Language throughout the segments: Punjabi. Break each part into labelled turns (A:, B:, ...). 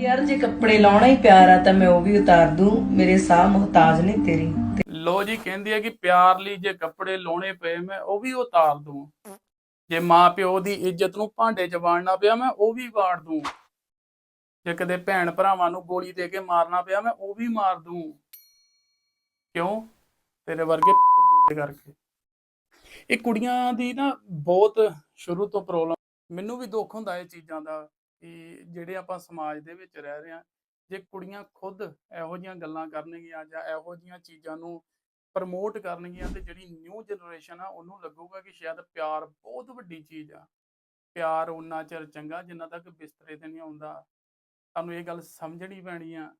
A: ਯਾਰ ਜੇ ਕੱਪੜੇ ਲਾਉਣਾ ਹੀ ਪਿਆਰ ਆ ਤਾਂ ਮੈਂ ਉਹ ਵੀ ਉਤਾਰ ਦੂੰ। ਮੇਰੇ ਸਾਹ ਮੁਹਤਾਜ ਨਹੀਂ ਤੇਰੀ।
B: ਲੋ ਜੀ ਕਹਿੰਦੀ ਹੈ ਕਿ ਪਿਆਰ ਲਈ ਜੇ ਕੱਪੜੇ ਲਾਉਣੇ ਪਏ ਮੈਂ ਉਹ ਵੀ ਉਤਾਰ ਦੂੰ। ਜੇ ਮਾਂ ਪਿਓ ਦੀ ਇੱਜ਼ਤ ਨੂੰ ਭਾਂਡੇ 'ਚ ਵਾੜਨਾ ਪਿਆ ਮੈਂ ਉਹ ਵੀ ਵਾੜ ਦੂੰ। ਜੇ ਕਦੇ ਭੈਣ ਭਰਾਵਾਂ ਨੂੰ ਗੋਲੀ ਦੇ ਕੇ ਮਾਰਨਾ ਪਿਆ ਮੈਂ ਉਹ ਵੀ ਮਾਰ ਦੂੰ। ਕਿਉਂ? ਤੇਰੇ ਵਰਗੇ ਫੁੱਦੂ ਦੇ ਕਰਕੇ। ਇਹ ਕੁੜੀਆਂ ਦੀ ਨਾ ਬਹੁਤ ਸ਼ੁਰੂ ਤੋਂ ਪ੍ਰੋਬਲਮ ਮੈਨੂੰ ਵੀ ਦੁੱਖ ਹੁੰਦਾ ਇਹ ਚੀਜ਼ਾਂ ਦਾ। ਕਿ ਜਿਹੜੇ ਆਪਾਂ ਸਮਾਜ ਦੇ ਵਿੱਚ ਰਹਿ ਰਹੇ ਹਾਂ, ਜੇ ਕੁੜੀਆਂ ਖੁਦ ਇਹੋ ਜਿਹੀਆਂ ਗੱਲਾਂ ਕਰਨਗੀਆਂ ਜਾਂ ਇਹੋ ਜਿਹੀਆਂ ਚੀਜ਼ਾਂ ਨੂੰ ਪ੍ਰਮੋਟ ਕਰਨਗੀਆਂ ਤੇ ਜਿਹੜੀ ਨਿਊ ਜਨਰੇਸ਼ਨ ਆ, ਉਹਨੂੰ ਲੱਗੂਗਾ ਕਿ ਸ਼ਾਇਦ ਪਿਆਰ ਬਹੁਤ ਵੱਡੀ ਚੀਜ਼ ਆ। ਪਿਆਰ ਉਨਾ ਚਿਰ ਚੰਗਾ ਜਿੰਨਾ ਤੱਕ ਬਿਸਤਰੇ ਤੇ ਨਹੀਂ ਆਉਂਦਾ। ਤੁਹਾਨੂੰ ਇਹ ਗੱਲ ਸਮਝਣੀ ਪੈਣੀ ਆ।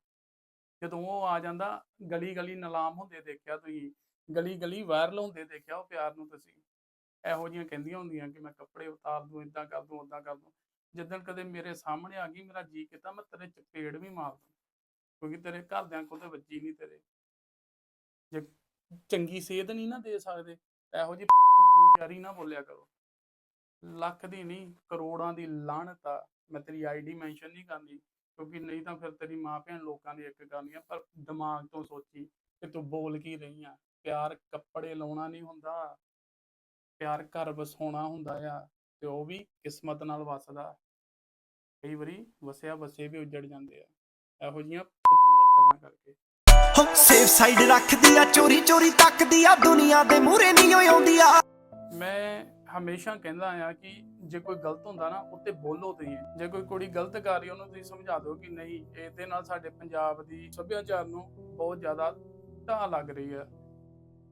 B: ਜਦੋਂ ਉਹ ਆ ਜਾਂਦਾ ਗਲੀ ਗਲੀ ਨਿਲਾਮ ਹੁੰਦੇ ਦੇਖਿਆ ਤੁਸੀਂ ਗਲੀ ਗਲੀ ਵਾਇਰਲ ਹੁੰਦੇ ਦੇਖਿਆ ਉਹ ਪਿਆਰ ਨੂੰ ਤੁਸੀਂ। ਇਹੋ ਜਿਹੀਆਂ ਕਹਿੰਦੀਆਂ ਹੁੰਦੀਆਂ ਕਿ ਮੈਂ ਕੱਪੜੇ ਉਤਾਰ ਦੂੰ ਇਦਾਂ ਕਰ ਦੂੰ ਉਦਾਂ ਕਰ ਦੂੰ। ਜਿੱਦਣ ਕਦੇ ਮੇਰੇ ਸਾਹਮਣੇ ਆ ਗਈ, ਮੇਰਾ ਜੀ ਕੀਤਾ ਮੈਂ ਤੇਰੇ ਚਪੇੜ ਵੀ ਮਾਰ ਦੂੰ, ਕਿਉਂਕਿ ਤੇਰੇ ਘਰਦਿਆਂ ਕੋਲ ਤੇ ਵੱਜੀ ਨਹੀਂ ਤੇਰੇ। ਜੇ ਚੰਗੀ ਸੇਧ ਨਹੀਂ ਨਾ ਦੇ ਸਕਦੇ, ਇਹੋ ਜਿਹੀ ਫੁੱਦੂ ਸ਼ਾਰੀ ਨਾ ਬੋਲਿਆ ਕਰੋ। ਲੱਖ ਦੀ ਨਹੀਂ, ਕਰੋੜਾਂ ਦੀ ਲਾਹਨਤ ਆ। ਮੈਂ ਤੇਰੀ ਆਈਡੀ ਮੈਂਸ਼ਨ ਨਹੀਂ ਕਰਨੀ, ਕਿਉਂਕਿ ਨਹੀਂ ਤਾਂ ਫਿਰ ਤੇਰੀ ਮਾਂ ਭੈਣ ਲੋਕਾਂ ਦੀ ਇੱਕ ਕਰਨੀ ਆ, ਪਰ ਦਿਮਾਗ ਤੋਂ ਸੋਚੀ ਕਿ ਤੂੰ ਬੋਲ ਕੀ ਰਹੀ ਆ। ਪਿਆਰ ਕੱਪੜੇ ਲਾਉਣਾ ਨਹੀਂ ਹੁੰਦਾ, ਪਿਆਰ ਘਰ ਵਸਾਉਣਾ ਹੁੰਦਾ ਆ। ਤੇ ਉਹ ਵੀ ਕਿਸਮਤ ਨਾਲ ਵਸਦਾ ਕਈ ਵਾਰੀ ਵਸਿਆ ਵਸੇ ਵੀ ਉੱਜੜ ਜਾਂਦੇ ਆ। ਇਹੋ ਜੀਆਂ ਗੱਲਾਂ ਕਰਕੇ।
C: ਹੋ ਸੇਫ ਸਾਈਡ ਰੱਖਦੀ ਆ ਚੋਰੀ ਚੋਰੀ ਤੱਕਦੀ ਆ ਦੁਨੀਆ ਦੇ ਮੂਹਰੇ ਨਹੀਂ ਓ ਆਉਂਦੀ ਆ।
B: ਮੈਂ ਹਮੇਸ਼ਾ ਕਹਿੰਦਾ ਆ ਕਿ ਜੇ ਕੋਈ ਗਲਤ ਹੁੰਦਾ ਨਾ ਉੱਤੇ ਬੋਲੋ ਤੁਸੀਂ। ਜੇ ਕੋਈ ਕੁੜੀ ਗਲਤ ਕਰ ਰਹੀ ਉਹਨੂੰ ਤੁਸੀਂ ਸਮਝਾ ਦਿਓ ਕਿ ਨਹੀਂ ਇਹਦੇ ਨਾਲ ਸਾਡੇ ਪੰਜਾਬ ਦੀ ਸੱਭਿਆਚਾਰ ਨੂੰ ਬਹੁਤ ਜ਼ਿਆਦਾ ਢਾਹ ਲੱਗ ਰਹੀ ਹੈ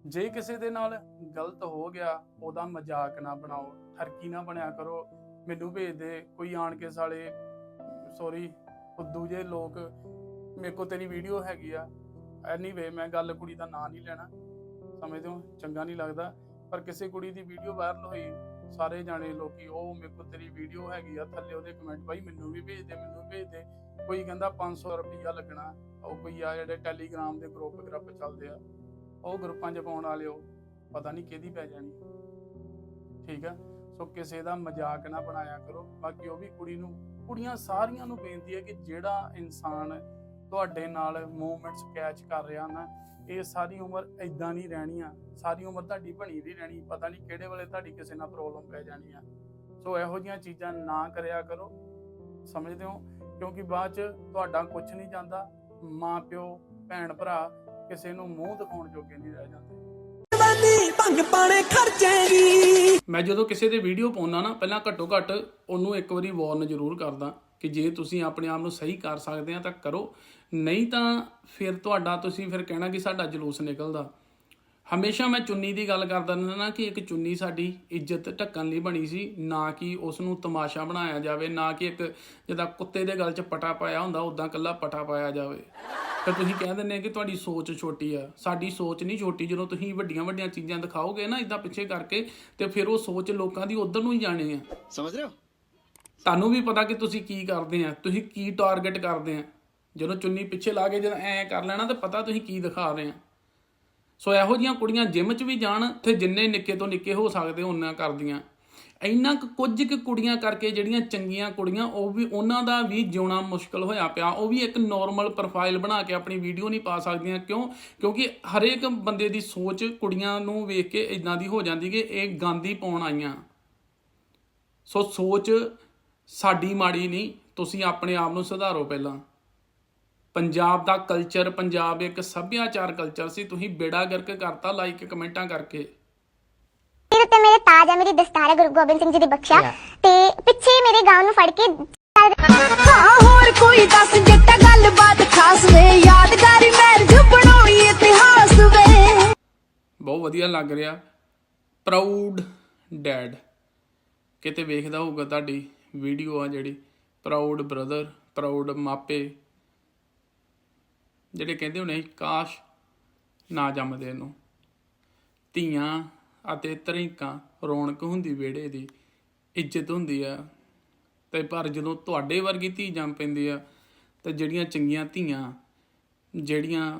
B: ਜੇ ਕਿਸੇ ਦੇ ਨਾਲ ਗਲਤ ਹੋ ਗਿਆ, ਉਹਦਾ ਮਜ਼ਾਕ ਨਾ ਬਣਾਓ, ਠਰਕੀ ਨਾ ਬਣਿਆ ਕਰੋ। ਮੈਨੂੰ ਭੇਜ ਦੇ, ਕੋਈ ਆਣ ਕੇ ਸਾਲੇ ਸੌਰੀ ਫੁੱਦੂ ਜੇ ਲੋਕ, ਮੇਰੇ ਕੋ ਤੇਰੀ ਵੀਡੀਓ ਹੈਗੀ ਆ। ਐਨੀਵੇ ਮੈਂ ਗੱਲ ਕੁੜੀ ਦਾ ਨਾਂ ਨਹੀਂ ਲੈਣਾ। ਸਮਝਦੇ ਹੋ? ਚੰਗਾ ਨਹੀਂ ਲੱਗਦਾ। ਪਰ ਕਿਸੇ ਕੁੜੀ ਦੀ ਵੀਡੀਓ ਵਾਇਰਲ ਹੋਈ, ਸਾਰੇ ਜਾਣੇ ਲੋਕੀ, ਉਹ ਮੇਰੇ ਕੋਲ ਤੇਰੀ ਵੀਡੀਓ ਹੈਗੀ ਆ, ਥੱਲੇ ਉਹਦੇ ਕਮੈਂਟ ਬਾਈ, ਮੈਨੂੰ ਵੀ ਭੇਜ ਦੇ, ਮੈਨੂੰ ਵੀ ਭੇਜ ਦੇ। ਕੋਈ ਕਹਿੰਦਾ 500 ਰੁਪਈਆ ਲੱਗਣਾ। ਉਹ ਕੋਈ ਆ ਜਿਹੜੇ ਟੈਲੀਗ੍ਰਾਮ ਦੇ ਗਰੁੱਪ ਗਰੁੱਪ ਚੱਲਦੇ ਆ। ਉਹ ਗਰੁੱਪਾਂ 'ਚ ਪਾਉਣ ਵਾਲੇ ਉਹ ਪਤਾ ਨਹੀਂ ਕਿਹਦੀ ਪੈ ਜਾਣੀ। ਠੀਕ ਆ? ਸੋ ਕਿਸੇ ਦਾ ਮਜ਼ਾਕ ਨਾ ਬਣਾਇਆ ਕਰੋ। ਬਾਕੀ ਉਹ ਵੀ ਕੁੜੀ ਨੂੰ, ਕੁੜੀਆਂ ਸਾਰੀਆਂ ਨੂੰ ਬੇਨਤੀ ਹੈ ਕਿ ਜਿਹੜਾ ਇਨਸਾਨ ਤੁਹਾਡੇ ਨਾਲ ਮੂਵਮੈਂਟਸ ਕੈਚ ਕਰ ਰਿਹਾ ਨਾ, ਇਹ ਸਾਰੀ ਉਮਰ ਇਦਾਂ ਨਹੀਂ ਰਹਿਣੀ ਆ। ਸਾਰੀ ਉਮਰ ਤੁਹਾਡੀ ਬਣੀ ਨਹੀਂ ਰਹਿਣੀ, ਪਤਾ ਨਹੀਂ ਕਿਹੜੇ ਵੇਲੇ ਤੁਹਾਡੀ ਕਿਸੇ ਨਾਲ ਪ੍ਰੋਬਲਮ ਪੈ ਜਾਣੀ ਆ। ਸੋ ਇਹੋ ਜਿਹੀਆਂ ਚੀਜ਼ਾਂ ਨਾ ਕਰਿਆ ਕਰੋ। ਸਮਝਦੇ ਹੋ? ਕਿਉਂਕਿ ਬਾਅਦ ਚ ਤੁਹਾਡਾ ਕੁਝ ਨਹੀਂ ਜਾਂਦਾ। ਮਾਂ ਪਿਓ ਭੈਣ ਭਰਾ ਕਿਸੇ ਨੂੰ ਮੂੰਹ ਦਿਖਾਉਣ ਜੋਗੇ ਨਹੀਂ ਰਹਿ ਜਾਂਦੇ।
C: ਭੰਗ ਪਾਣੇ ਖਰਚੇਗੀ
B: ਮੈਂ ਜਦੋਂ ਕਿਸੇ ਦੇ ਵੀਡੀਓ ਪਾਉਣਾ ਨਾ, ਪਹਿਲਾਂ ਘੱਟੋ ਘੱਟ ਉਹਨੂੰ ਇੱਕ ਵਾਰੀ ਵਾਰਨ ਜ਼ਰੂਰ ਕਰਦਾ ਕਿ ਜੇ ਤੁਸੀਂ ਆਪਣੇ ਆਪ ਨੂੰ ਸਹੀ ਕਰ ਸਕਦੇ ਆ ਤਾਂ ਕਰੋ। ਨਹੀਂ ਤਾਂ ਫਿਰ ਤੁਹਾਡਾ ਤੁਸੀਂ ਫਿਰ ਕਹਿਣਾ ਕਿ ਸਾਡਾ ਜਲੂਸ ਨਿਕਲਦਾ। ਹਮੇਸ਼ਾ ਮੈਂ ਚੁੰਨੀ ਦੀ ਗੱਲ ਕਰਦਾ ਰਹਿੰਦਾ ਨਾ ਕਿ ਇੱਕ ਚੁੰਨੀ ਸਾਡੀ ਇੱਜ਼ਤ ਢੱਕਣ ਲਈ ਬਣੀ ਸੀ, ਨਾ ਕਿ ਉਸ ਨੂੰ ਤਮਾਸ਼ਾ ਬਣਾਇਆ ਜਾਵੇ, ਨਾ ਕਿ ਇੱਕ ਜਿੱਦਾਂ ਕੁੱਤੇ ਦੇ ਗਲ 'ਚ ਪਟਾ ਪਾਇਆ ਹੁੰਦਾ ਉਦਾਂ ਕੱਲਾ ਪਟਾ ਪਾਇਆ ਜਾਵੇ। ਫਿਰ ਤੁਸੀਂ ਕਹਿ ਦਿੰਦੇ ਆ ਕਿ ਤੁਹਾਡੀ ਸੋਚ ਛੋਟੀ ਆ। ਸਾਡੀ ਸੋਚ ਨਹੀਂ ਛੋਟੀ ਜਦੋਂ ਤੁਸੀਂ ਵੱਡੀਆਂ ਵੱਡੀਆਂ ਚੀਜ਼ਾਂ ਦਿਖਾਓਗੇ ਨਾ ਇਦਾਂ ਪਿੱਛੇ ਕਰਕੇ ਤੇ ਫਿਰ ਉਹ ਸੋਚ ਲੋਕਾਂ ਦੀ ਉਧਰ ਨੂੰ ਹੀ ਜਾਣੇ ਆ।
D: ਸਮਝ ਰਹੇ ਹੋ?
B: ਤੁਹਾਨੂੰ ਵੀ ਪਤਾ ਕਿ ਤੁਸੀਂ ਕੀ ਕਰਦੇ ਆ ਤੁਸੀਂ ਕੀ ਟਾਰਗੇਟ ਕਰਦੇ ਆ। ਜਦੋਂ ਚੁੰਨੀ ਪਿੱਛੇ ਲਾ ਕੇ ਜਦੋਂ ਐ ਕਰ ਲੈਣਾ ਤਾਂ ਪਤਾ ਤੁਸੀਂ ਕੀ ਦਿਖਾ ਰਹੇ ਆ। ਸੋ ਇਹੋ ਜੀਆਂ ਕੁੜੀਆਂ ਜਿਮ 'ਚ ਵੀ ਜਾਣ ਤੇ ਜਿੰਨੇ ਨਿੱਕੇ ਤੋਂ ਨਿੱਕੇ ਹੋ ਸਕਦੇ ਉਹਨਾਂ ਕਰਦੀਆਂ। ਇੰਨਾ ਕੁ ਕੁਝ ਕੁ ਕੁੜੀਆਂ ਕਰਕੇ ਜਿਹੜੀਆਂ ਚੰਗੀਆਂ ਕੁੜੀਆਂ, ਉਹ ਵੀ ਉਹਨਾਂ ਦਾ ਵੀ ਜਿਉਣਾ ਮੁਸ਼ਕਲ ਹੋਇਆ ਪਿਆ। ਉਹ ਵੀ ਇੱਕ ਨਾਰਮਲ ਪ੍ਰੋਫਾਈਲ ਬਣਾ ਕੇ ਆਪਣੀ ਵੀਡੀਓ ਨਹੀਂ ਪਾ ਸਕਦੀਆਂ। ਕਿਉਂ? ਕਿਉਂਕਿ ਹਰੇਕ ਬੰਦੇ ਦੀ ਸੋਚ ਕੁੜੀਆਂ ਨੂੰ ਵੇਖ ਕੇ ਇਦਾਂ ਦੀ ਹੋ ਜਾਂਦੀ ਕਿ ਇਹ ਗਾਂਧੀ ਪਾਉਣ ਆਈਆਂ। ਸੋ ਸੋਚ ਸਾਡੀ ਮਾੜੀ ਨਹੀਂ, ਤੁਸੀਂ ਆਪਣੇ ਆਪ ਨੂੰ ਸੁਧਾਰੋ ਪਹਿਲਾਂ। ਪੰਜਾਬ ਦਾ ਕਲਚਰ ਪੰਜਾਬ ਇੱਕ ਸੱਭਿਆਚਾਰ ਕਲਚਰ ਸੀ। ਤੁਸੀਂ ਬੇੜਾ ਗਰਕ ਕਰਤਾ ਲਾਈਕ ਕਮੈਂਟਾਂ ਕਰਕੇ।
E: ਮੇਰੇ ਉੱਤੇ ਮੇਰੇ ਤਾਜ ਹੈ ਮੇਰੀ ਦਸਤਾਰ ਹੈ ਗੁਰੂ ਗੋਬਿੰਦ ਸਿੰਘ ਜੀ ਦੀ ਬਖਸ਼ਿਆ। ਤੇ ਪਿੱਛੇ ਮੇਰੇ ਗਾਉਨ ਨੂੰ ਫੜ ਕੇ
F: ਹਾਂ ਹੋਰ ਕੋਈ ਦੱਸ ਜੱਟਾ ਗੱਲਬਾਤ ਖਾਸ ਵੇ। ਯਾਦਗਾਰੀ ਮੈਰਿਜ ਬਣਾਉਣੀ ਇਤਿਹਾਸ ਵੇ।
B: ਬਹੁਤ ਵਧੀਆ ਲੱਗ ਰਿਹਾ। ਪ੍ਰਾਊਡ ਡੈਡ ਕਿਤੇ ਵੇਖਦਾ ਹੋਊਗਾ ਤੁਹਾਡੀ ਵੀਡੀਓ ਆ ਜਿਹੜੀ। ਪ੍ਰਾਊਡ ਬ੍ਰਦਰ ਪ੍ਰਾਊਡ ਮਾਪੇ। ਜਿਹੜੇ ਕਹਿੰਦੇ ਹੋਣੇ ਕਾਸ਼ ਨਾ ਜੰਮਦੇ ਨੂੰ ਧੀਆਂ ਅਤੇ ਤਰੀਕਾਂ ਰੌਣਕ ਹੁੰਦੀ ਵਿਹੜੇ ਦੀ ਇੱਜ਼ਤ ਹੁੰਦੀ ਆ। ਤੇ ਪਰ ਜਦੋਂ ਤੁਹਾਡੇ ਵਰਗੀ ਧੀ ਜੰਮ ਪੈਂਦੀ ਆ, ਤਾਂ ਜਿਹੜੀਆਂ ਚੰਗੀਆਂ ਧੀਆਂ, ਜਿਹੜੀਆਂ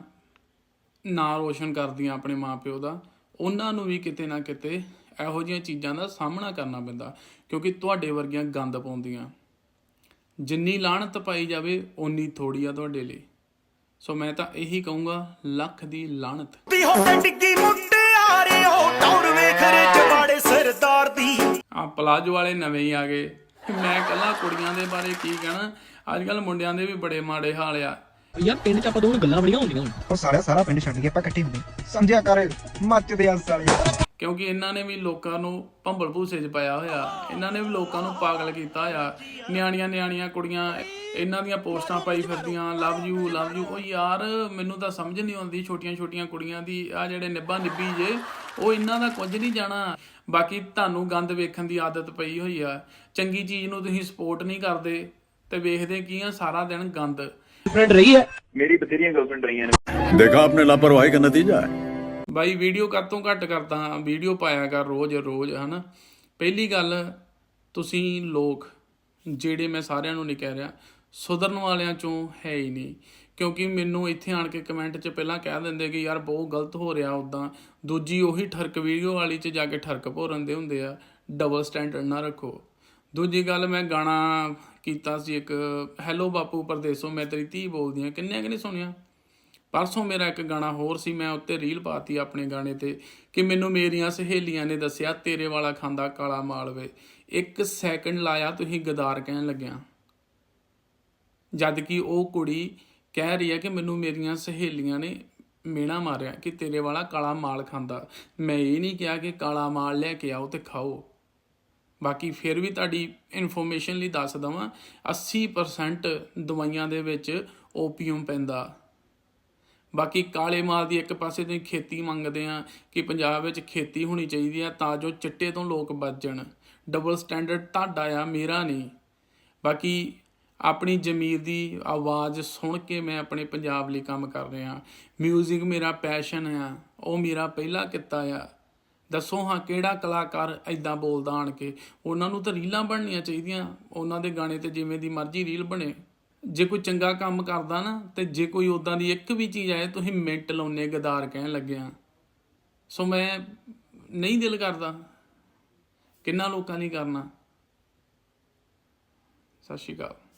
B: ਨਾਂ ਰੋਸ਼ਨ ਕਰਦੀਆਂ ਆਪਣੇ ਮਾਪਿਓ ਦਾ, ਉਹਨਾਂ ਨੂੰ ਵੀ ਕਿਤੇ ਨਾ ਕਿਤੇ ਇਹੋ ਜਿਹੀਆਂ ਚੀਜ਼ਾਂ ਦਾ ਸਾਹਮਣਾ ਕਰਨਾ ਪੈਂਦਾ, ਕਿਉਂਕਿ ਤੁਹਾਡੇ ਵਰਗੀਆਂ ਗੰਦ ਪਾਉਂਦੀਆਂ। ਜਿੰਨੀ ਲਾਹਣਤ ਪਾਈ ਜਾਵੇ, ਓਨੀ ਥੋੜੀ ਆ ਤੁਹਾਡੇ ਲਈ। ਸੋ ਮੈਂ ਤਾਂ ਇਹੀ ਕਹੂੰਗਾ, ਲੱਖ ਦੀ ਲਾਹਣਤ
C: ਦੀ ਹੋ ਤੇ ਡਿੱਗੀ ਮੁੱਟਿਆਰੇ ਉਹ ਟੌਰ ਵੇਖ ਰੇ ਜਵਾੜੇ ਸਰਦਾਰ ਦੀ।
B: ਆ ਪਲਾਜੋ ਵਾਲੇ ਨਵੇਂ ਹੀ ਆ ਗਏ। ਮੈਂ ਕੱਲਾ ਕੁੜੀਆਂ ਦੇ ਬਾਰੇ ਕੀ ਕਹਿਣਾ? ਅੱਜ ਕੱਲ ਮੁੰਡਿਆਂ ਦੇ ਵੀ ਬੜੇ ਮਾੜੇ ਹਾਲ ਆ।
D: ਯਾਰ ਪਿੰਡ ਚ ਆਪਾਂ ਦੋਵੇਂ ਗੱਲਾਂ ਬੜੀਆਂ ਹੁੰਦੀਆਂ ਹੁਣ।
G: ਉਹ ਸਾਲਿਆ ਸਾਰਾ ਪਿੰਡ ਛੱਡ ਕੇ ਆਪਾਂ ਇਕੱਠੇ ਹੁੰਦੇ। ਸਮਝਿਆ ਕਰ ਮੱਚਦੇ ਆ ਸਾਲਿਆ।
B: ਕਿਉਂਕਿ ਇਹਨਾਂ ਨੇ ਵੀ ਲੋਕਾਂ ਨੂੰ ਭੰਬਲ ਭੂਸੇ 'ਚ ਪਾਇਆ ਹੋਇਆ। ਇਹਨਾਂ ਨੇ ਵੀ ਲੋਕਾਂ ਨੂੰ ਪਾਗਲ ਕੀਤਾ ਹੋਇਆ। ਨਿਆਣੀਆਂ ਨਿਆਣੀਆਂ ਕੁੜੀਆਂ ਇਹਨਾਂ ਦੀਆਂ ਪੋਸਟਾਂ ਪਾਈ ਫਿਰਦੀਆਂ ਲਵ ਯੂ ਲਵ ਯੂ ਉਹ ਯਾਰ ਮੈਨੂੰ ਤਾਂ ਸਮਝ ਨਹੀਂ ਆਉਂਦੀ ਛੋਟੀਆਂ ਛੋਟੀਆਂ ਕੁੜੀਆਂ ਦੀ ਆ ਜਿਹੜੇ ਨਿੱਬਾ ਨਿੱਬੀ ਜੇ ਉਹ ਇਹਨਾਂ ਦਾ ਕੁਝ ਨਹੀਂ ਜਾਣਾ। ਬਾਕੀ ਤੁਹਾਨੂੰ ਗੰਦ ਵੇਖਣ ਦੀ ਆਦਤ ਪਈ ਹੋਈ ਆ। ਚੰਗੀ ਚੀਜ਼ ਨੂੰ ਤੁਸੀਂ ਸਪੋਰਟ ਨਹੀਂ ਕਰਦੇ ਤੇ ਵੇਖਦੇ ਕੀ ਆ ਸਾਰਾ ਦਿਨ ਗੰਦ।
D: ਗਰਲਫ੍ਰੈਂਡ ਰਹੀ ਹੈ?
H: ਮੇਰੀ ਬਥੇਰੀਆਂ ਗਰਲਫ੍ਰੈਂਡ ਰਹੀਆਂ ਨੇ। ਦੇਖਾ ਆਪਨੇ ਲਾਪਰਵਾਹੀ ਦਾ ਨਤੀਜਾ ਹੈ।
B: ਬਾਈ ਵੀਡੀਓ ਕੱਟ ਤੋਂ ਘੱਟ ਕਰਦਾ ਹਾਂ। ਵੀਡੀਓ ਪਾਇਆ ਕਰ ਰੋਜ਼ ਰੋਜ਼ ਹਨਾ। ਪਹਿਲੀ ਗੱਲ ਤੁਸੀਂ ਲੋਕ ਜਿਹੜੇ ਮੈਂ ਸਾਰਿਆਂ ਨੂੰ ਨਹੀਂ ਕਹਿ ਰਿਹਾ ਸੁਧਰਨ ਵਾਲਿਆਂ ਚੋਂ ਹੈ ਹੀ ਨਹੀਂ। ਕਿਉਂਕਿ ਮੈਨੂੰ ਇੱਥੇ ਆਣ ਕੇ ਕਮੈਂਟ 'ਚ ਪਹਿਲਾਂ ਕਹਿ ਦਿੰਦੇ ਕਿ ਯਾਰ ਬਹੁਤ ਗਲਤ ਹੋ ਰਿਹਾ ਉਦਾਂ ਦੂਜੀ ਉਹੀ ਠਰਕ ਵੀਡੀਓ ਵਾਲੀ 'ਚ ਜਾ ਕੇ ਠਰਕ ਭੋਰਨ ਦੇ ਹੁੰਦੇ ਆ। ਡਬਲ ਸਟੈਂਡਰਡ ਨਾ ਰੱਖੋ। ਦੂਜੀ ਗੱਲ ਮੈਂ ਗਾਣਾ ਕੀਤਾ ਸੀ ਇੱਕ ਹੈਲੋ ਬਾਪੂ ਪਰਦੇਸੋਂ ਮੈਂ ਤੇਰੀ ਧੀ ਬੋਲਦੀ ਆ ਕਿੰਨੇ ਕਿ ਨਹੀਂ ਸੁਣਿਆ? ਪਰਸੋਂ ਮੇਰਾ ਇੱਕ ਗਾਣਾ ਹੋਰ ਸੀ, ਮੈਂ ਉੱਤੇ ਰੀਲ ਪਾਤੀ ਆਪਣੇ ਗਾਣੇ ਤੇ, ਕਿ ਮੈਨੂੰ ਮੇਰੀਆਂ ਸਹੇਲੀਆਂ ਨੇ ਦੱਸਿਆ, ਤੇਰੇ ਵਾਲਾ ਖਾਂਦਾ ਕਾਲਾ ਮਾਲਵੇ। ਇੱਕ ਸੈਕਿੰਡ ਲਾਇਆ, ਤੁਸੀਂ ਗਦਾਰ ਕਹਿਣ ਲੱਗਿਆ। ਜਦ ਕਿ ਉਹ ਕੁੜੀ ਕਹਿ ਰਹੀ ਹੈ ਕਿ ਮੈਨੂੰ ਮੇਰੀਆਂ ਸਹੇਲੀਆਂ ਨੇ ਮੇਣਾ ਮਾਰਿਆ ਕਿ ਤੇਰੇ ਵਾਲਾ ਕਾਲਾ ਮਾਲ ਖਾਂਦਾ। ਮੈਂ ਇਹ ਨਹੀਂ ਕਿਹਾ ਕਿ ਕਾਲਾ ਮਾਲ ਲੈ ਕੇ ਆਓ ਤੇ ਖਾਓ। ਬਾਕੀ ਫਿਰ ਵੀ ਤੁਹਾਡੀ ਇਨਫੋਰਮੇਸ਼ਨ ਲਈ ਦੱਸ ਦਵਾਂ 80% ਦਵਾਈਆਂ ਦੇ ਵਿੱਚ ਓਪੀਅਮ ਪੈਂਦਾ। ਬਾਕੀ ਕਾਲੇ ਮਾਲ ਦੀ ਇੱਕ ਪਾਸੇ ਤੁਸੀਂ ਖੇਤੀ ਮੰਗਦੇ ਆ ਕਿ ਪੰਜਾਬ ਵਿੱਚ ਖੇਤੀ ਹੋਣੀ ਚਾਹੀਦੀ ਆ ਤਾਂ ਜੋ ਚਿੱਟੇ ਤੋਂ ਲੋਕ ਬਚ ਜਾਣ। ਡਬਲ ਸਟੈਂਡਰਡ ਤੁਹਾਡਾ ਆ, ਮੇਰਾ ਨਹੀਂ। ਬਾਕੀ ਆਪਣੀ ਜ਼ਮੀਰ ਦੀ ਆਵਾਜ਼ ਸੁਣ ਕੇ ਮੈਂ ਆਪਣੇ ਪੰਜਾਬ ਲਈ ਕੰਮ ਕਰ ਰਿਹਾ। 뮤직 ਮੇਰਾ ਪੈਸ਼ਨ ਆ, ਉਹ ਮੇਰਾ ਪਹਿਲਾ ਕਿੱਤਾ ਆ। ਦੱਸੋ ਹਾਂ, ਕਿਹੜਾ ਕਲਾਕਾਰ ਐਦਾਂ ਬੋਲਦਾ ਆਣ ਕੇ? ਉਹਨਾਂ ਨੂੰ ਤਾਂ ਰੀਲਾਂ ਬਣਨੀਆਂ ਚਾਹੀਦੀਆਂ। ਉਹਨਾਂ ਦੇ ਗਾਣੇ ਤੇ ਜਿਵੇਂ ਦੀ ਮਰਜ਼ੀ ਰੀਲ ਬਣੇ। ਜੇ ਕੋਈ ਚੰਗਾ ਕੰਮ ਕਰਦਾ ਨਾ, ਤੇ ਜੇ ਕੋਈ ਉਦਾਂ ਦੀ ਇੱਕ ਵੀ ਚੀਜ਼ ਆਏ, ਤੁਸੀਂ ਮਿੰਟ ਲਾਉਨੇ ਗਦਾਰ ਕਹਿਣ ਲੱਗਿਆ ਸੋ ਮੈਂ ਨਹੀਂ ਦਿਲ ਕਰਦਾ। ਕਿੰਨਾ ਲੋਕਾਂ ਨੇ ਕਰਨਾ। ਸਤਿ ਸ਼੍ਰੀ ਅਕਾਲ।